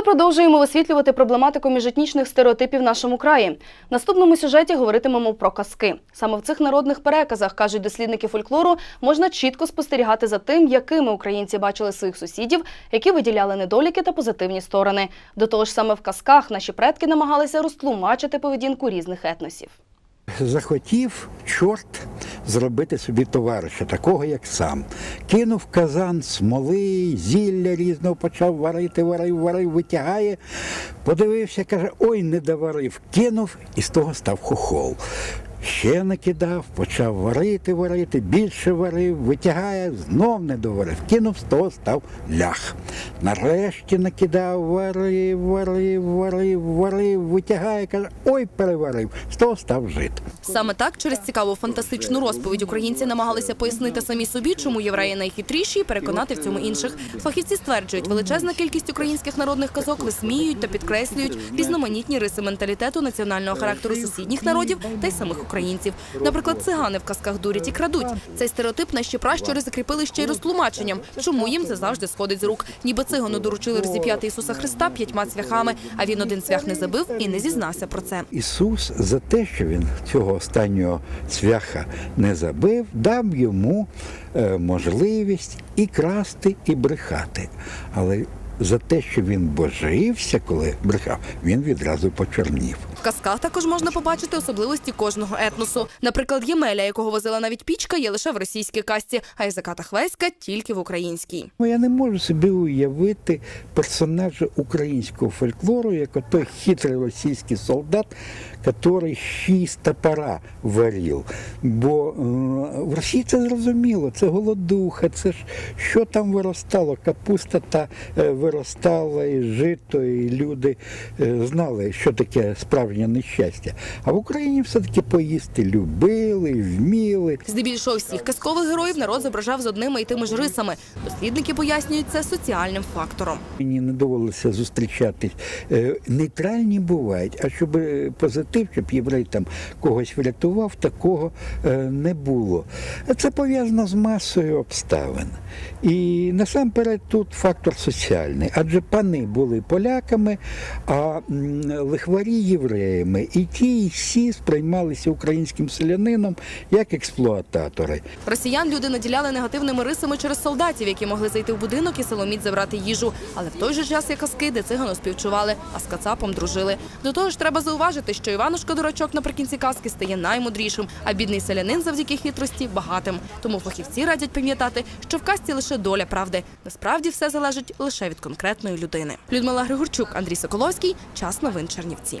Ми продовжуємо висвітлювати проблематику міжетнічних стереотипів в нашому краї. В наступному сюжеті говоритимемо про казки. Саме в цих народних переказах, кажуть дослідники фольклору, можна чітко спостерігати за тим, якими українці бачили своїх сусідів, які виділяли недоліки та позитивні сторони. До того ж, саме в казках наші предки намагалися розтлумачити поведінку різних етносів. Захотів чорт зробити собі товариша, такого як сам. Кинув казан смоли, зілля різного почав варити, варив, варив, витягає. Подивився, каже, ой, не доварив. Кинув і з того став хохол. Ще накидав, почав варити, варити, більше варив, витягає, знов не доварив. Кинув, того став лях. Нарешті накидав, варив, варив, варив, варив, витягає, каже, ой, переварив, того став жит. Саме так, через цікаву фантастичну розповідь українці намагалися пояснити самі собі, чому євреї найхитріші і переконати в цьому інших. Фахівці стверджують, величезна кількість українських народних казок висміюють та підкреслюють різноманітні риси менталітету національного характеру сусідніх народів та й самих українців. Наприклад, цигани в казках дурять і крадуть. Цей стереотип наші пращури закріпили ще й розтлумаченням, чому їм це завжди сходить з рук. Ніби цигану доручили розіп'яти Ісуса Христа п'ятьма цвяхами, а він один цвях не забив і не зізнався про це. Ісус за те, що він цього останнього цвяха не забив, дав йому е, можливість і красти, і брехати. Але за те, що він божився, коли брехав, він відразу почорнів. В казках також можна побачити особливості кожного етносу. Наприклад, Ємеля, якого возила навіть пічка, є лише в російській касті, а Язика та Хвеська тільки в українській. Ну, Я не можу собі уявити персонажа українського фольклору, як той хитрий російський солдат, який шість топора варив. Бо е, в Росії це зрозуміло, це голодуха, це ж що там виростало, капуста та е, виростала, і жито, і люди е, знали, що таке справжнє нещастя. А в Україні все-таки поїсти любили, вміли. Здебільшого всіх казкових героїв народ зображав з одними і тими ж рисами. Дослідники пояснюють це соціальним фактором. Мені не довелося зустрічатись. Е, Нейтральні бувають, а щоб е, позитив, щоб єврей там когось врятував, такого е, не було. Це пов'язано з масою обставин. І насамперед тут фактор соціальний, адже пани були поляками, а лихварі євреями. І ті, і всі сприймалися українським селянином як експлуататори. Росіян люди наділяли негативними рисами через солдатів, які могли зайти в будинок і силоміць забрати їжу. Але в той же час є казки, де цигану співчували, а з кацапом дружили. До того ж, треба зауважити, що Іванушка дурачок наприкінці казки стає наймудрішим, а бідний селянин завдяки хитрості багатим. Тому фахівці радять пам'ятати, що в казці лише доля правди. Насправді все залежить лише від конкретної людини. Людмила Григорчук, Андрій Соколовський. Час новин Чернівці.